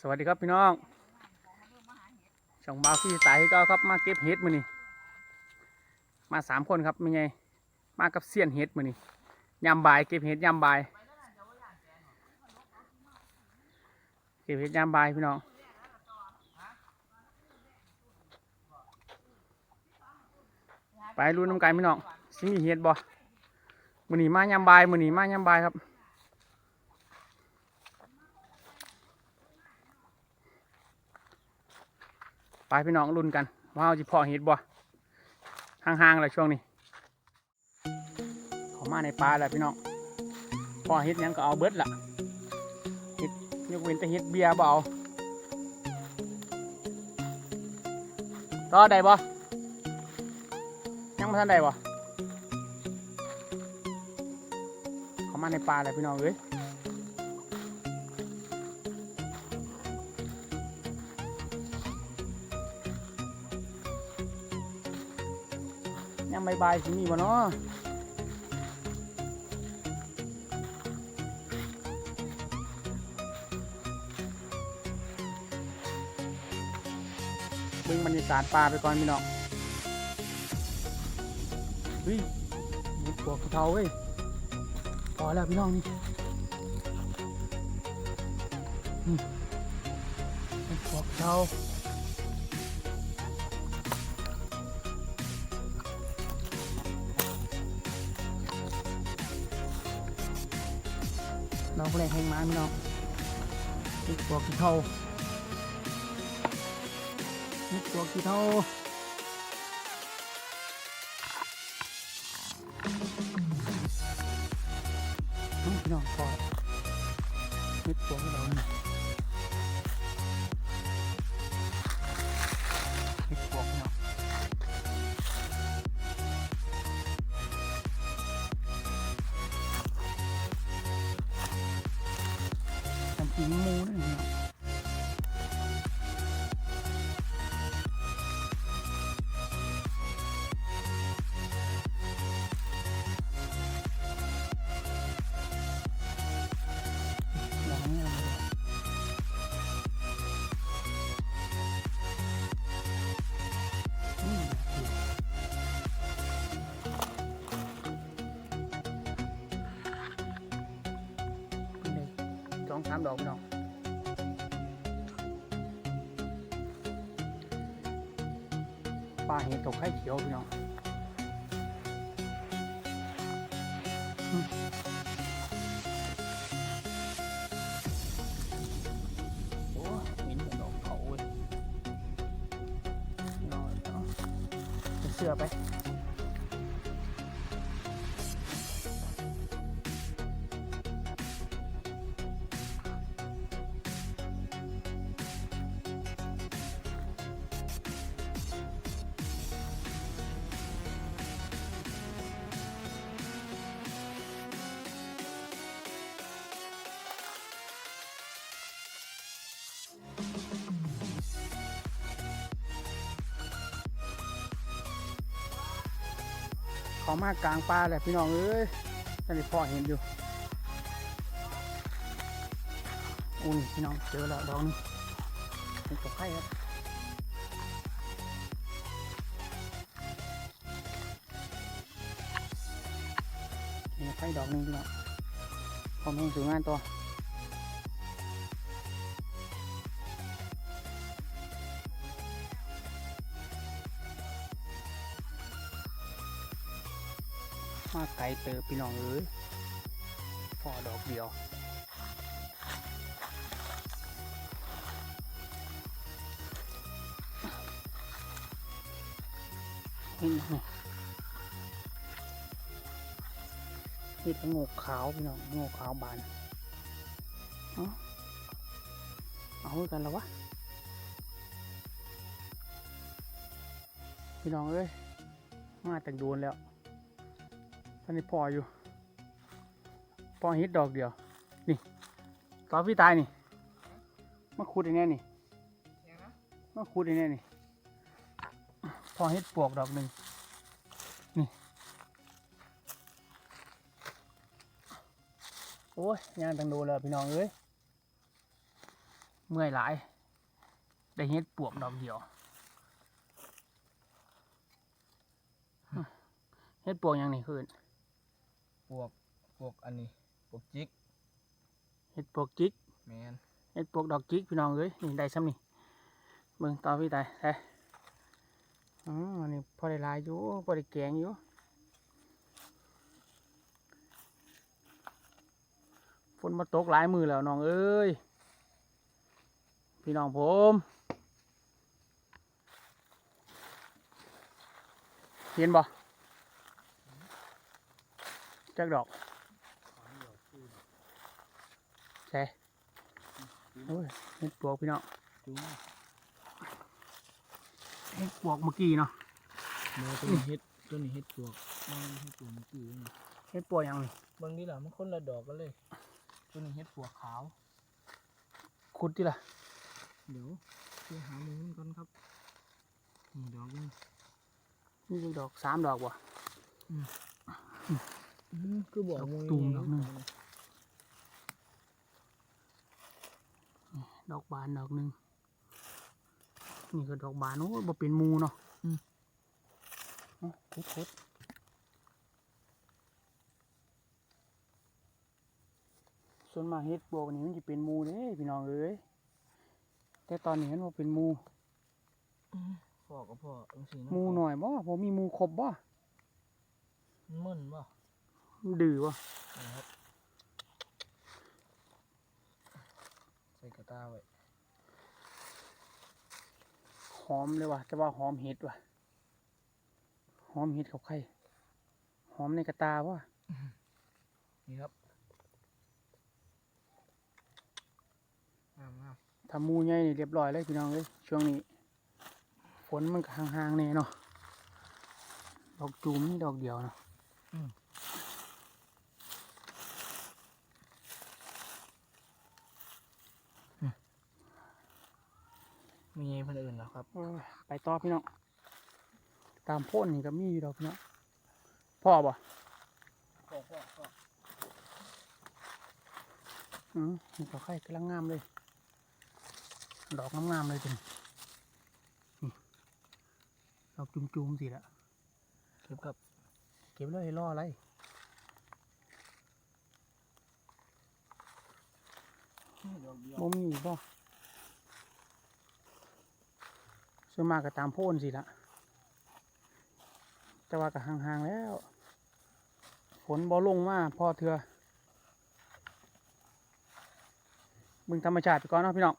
สวัสดีครับพี่น้อง ช่องบาวพี่สายก็ครับมาเก็บเห็ดมือนี่มาสามคนครับไม่ไงมากับเสี้ยนเห็ดมือนี่ยามบ่ายเก็บเห็ดยามบ่ายเก็บเห็ดยามบ่ายพี่น้องไปรู้น้ำกันพี่น้องสิมีเห็ดบ่มือนี่มายามบ่ายมือนี่มายามบ่ายครับ พี่น้องรุ่นกันว่าเราจะพอเห็ดบ่ห่างๆเลยช่วงนี้เขามาในป่าแล้วพี่น้องพอเห็ดยังก็เอาเบิดละเห็ดยกเว้นแต่เห็ดเบียร์บ่เอาต่อได้บ่ยังไม่ทันได้บ่เขามาในป่าแล้วพี่น้องเอ้ย ยังไม่บายสิมีบ่เนาะเบิ่งบรรยากาศป่าไปก่อนพี่น้องเฮ้ยมีพวกกระเทาเว้ยพอแล้วพี่น้องนี่ปวกกระเทา เราก็เลยแหงมาพี่น้องนี่ตัวกี่เท่านี่ตัวกี่เท่า ท สองสามดอกพี่น้องปลาเห็ดตกไข่เขียวพี่น้อง เขามากลางป่าแหละพี่น้องเอ้ยท่านได้พ่อเห็นอยู่อุ้ยพี่น้องเจอแล้วดอกนึงเป็นตกไข่ครับนี่ไข่ดอกหนึงพี่น้องผมเองสูงงานตัว มาไกลเติบพี่น้องเอ้ยพอดอกเดียวนี่นี่นี่เป็นงกขาวพี่น้องงกขาวบานเอาเอากันแล้ววะพี่น้องเอ้ยมาแต่งโดนแล้ว ท่านนี้พออยู่ พอฮิตดอกเดียว นี่ตอนพี่ตายนี่มาขุดอย่างนี้นี่มาขุดอย่างนี้นี่ พอฮิตปวกดอกหนึ่งนี่ โอ้ยย่างตังโดแล้วพี่น้องเอ้ย เมื่อยหลาย ได้เฮ็ดปวกดอกเดียวฮึเฮ็ดปวกยังนี่คืน พวกพวกอันนี้พวกจิกเฮ็ดปวกจิกแมนเฮ็ดปวกดอกจิกพี่น้องเอ้ยนี่ได้ซ้ำนี่เบิ่งต่อพี่ตายได้อ๋ออันนี้พอได้หลายอยู่พอได้แกงอยู่ฝนมาตกหลายมือแล้วน้องเอ้ยพี่น้องผมเห็นบ่ จักดอกใช่โอ้ยเห็ดปวกพี่น้องจุ้งเห็ดปวกเมื่อกี้เนาะเมื่อตัวนี้เฮ็ดตัวนี้เฮ็ดพวกมันเฮ็ดพวกเมื่อกี้นี่เห็ดปวกหยังนี่เบางนี่ล่ะมันคนละดอกกันเลย ตัวนี้เฮ็ดพวกขาว ขุดที่ล่ะ เดี๋ยวไปหาหมูกันครับนี่ดอกนึงนี่คือดอกสามดอกบ่อืม คือบอกดอกหมูตูมใหญ่ดอกหนึ่งดอกบานดอกหนึ่งนี่ก็ดอกบานโอ้ยบ่เป็นหมูเนาะเอาขุดขุดส่วนมากเฮ็ดปวกนี่มันจะเป็นหมูเด้พี่น้องเอ้ยแต่ตอนนี้มันบ่เป็นหมูอืมพ่อกับพ่อจังซี่หมูหน่อยบ่บ่มีหมูครบบ่มันมึนบ่มัน ดื้อบ่นะครับใส่กระตาไว้หอมเลยว่ะแต่ว่าหอมเห็ดว่ะหอมเห็ดกับไข่หอมในกระตาบ่นี่ครับงามงามทำหมูใหญ่นี่เรียบร้อยเลยพี่น้องเอ้ยช่วงนี้ ฝนมันก็ห่างๆแน่เนาะดอกจูมนี่ดอกเดียวเนาะ มีไงเพิ่นอื่นแล้วครับโอ้ยไปต่อพี่น้องตามโพ่นนี่ก็มีอยู่ดอกพี่น้องพ่อบ่พ่อพ่อพ่ออืมนี่ก็ไข่กำลังงามเลย ดอกงามๆเลยจริงนี่ดอกจุ่มๆสิละเก็บครับเก็บเลยล่ออะไรดอกเดียวบ่มีอีกบ่ ส่วนมากก็ตามโพ่นสิละแต่ว่าก็ห่างๆแล้วฝนบ่ลงมาพอเถื่อมึงธรรมชาติไปก่อนเนาะพี่น้อง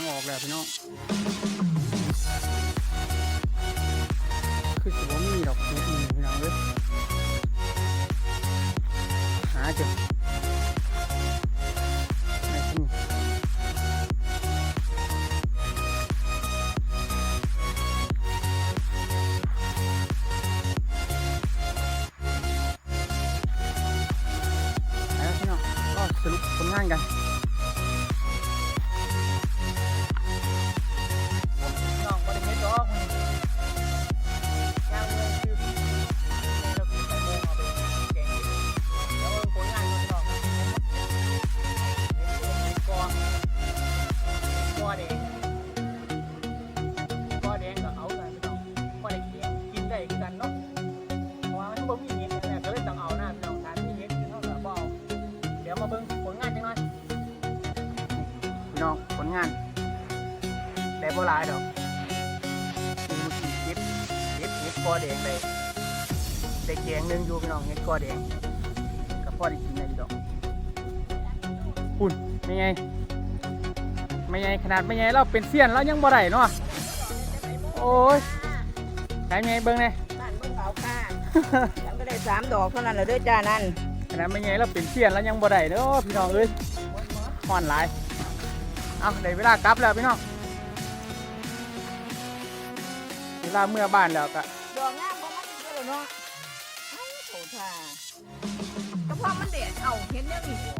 างออกแล้วพี่น้องคือสิบ่มีดอกเห็ดนี่พี่น้องเอ้ยหาเจอในที่นี่แล้วพี่น้องก็สรุปผลงานกัน งผลงานได้บ่หลายดอกมีมือกี่เก็บเก็บเห็ดกอแดงเลยได้แกงหนึงอยู่พี่น้องเห็ดกอแดงกับพ่อได้กินได้อยู่ดอกปุ่นไม่ไงไม่ไงขนาดไม่ไงเราเป็นเสี้ยนเรายังบ่ได้เนาะโอ้ยไหนไม่ไงเบิ่งเลยบ้านเบิ่งเอาค่ะยังก็ได้สามดอกเท่านั้นแหละเด้อจ้านั่นขนาดไม่ไงเราเป็นเสี้ยนแล้วยังบ่ได้เด้อพี่น้องเอ้ยห่อนหลาย เอาได้เวลากลับแล้วพี่น้องเวลาเมื่อบ้านแล้วก็ดอกงามบ่มันก็แล้วเนาะเอ้าโถท่าก็เพราะมันเด็ดเอาเห็นแล้วนี่บ่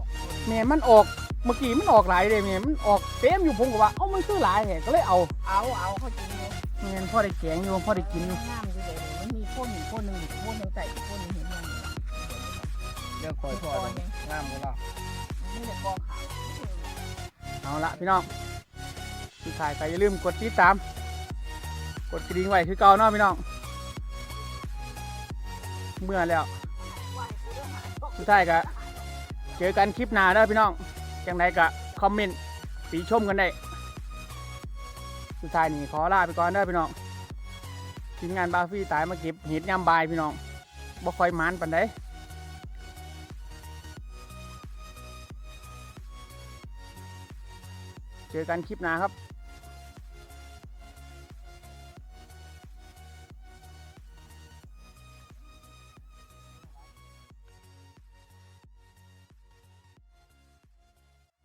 แม่มันออกเมื่อกี้มันออกหลายเลยแม่มันออกเต็มอยู่ผมก็ว่าเอ้ามันคือหลายแท้ก็เลยเอาเอาเอาเขาจริงอยู่แม่นพ่อได้แกงอยู่พ่อได้กินอยู่งามอยู่เลยมันมีพ่นอีกพ่นหนึ่งอีกพ่นหนึ่งใส่อีกพ่นหนึ่งเห็นยังเรื่องคอยพ่อเลยงามเละพี่น้องที่ถ่ายไปอย่าลืมกดติดตาม กดกระดิ่งไว้คือเก่าเนาะพี่น้อง เมื่อแล้วสุดท้ายก็เจอกันคลิปหน้าเด้พี่น้องจังใดก็คอมเมนต์ตีชมกันได้สุดท้ายนี่ขอลาไปก่อนเด้อพี่น้องทีมงานบาฟี่ตายมาเก็บเห็ดยามบายพี่น้องบ่คอยมันปันได้ เจอกันคลิปหน้าครับ